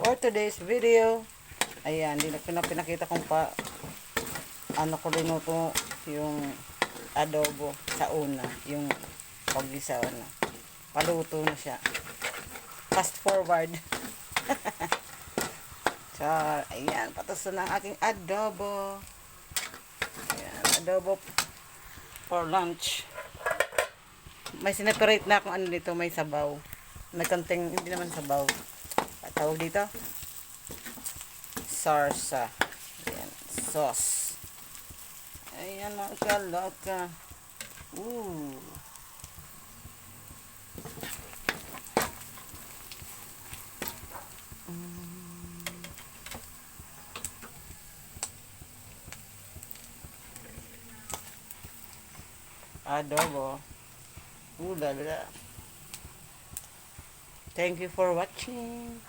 For today's video, ayan, hindi na pina- pinakita kong pa, ano ko linuto yung adobo sa una, yung pag-isa na. Paluto na siya. Fast forward. so, ayan, patos na ang aking adobo. Ayan, adobo for lunch. May sineperate na kung ano dito, may sabaw. May konting, hindi naman sabaw. Tawag dito? Sarsa. Ayan, sauce. Ayan mga kaloka. Ooh. Adobo. Ooh la la. Thank you for watching.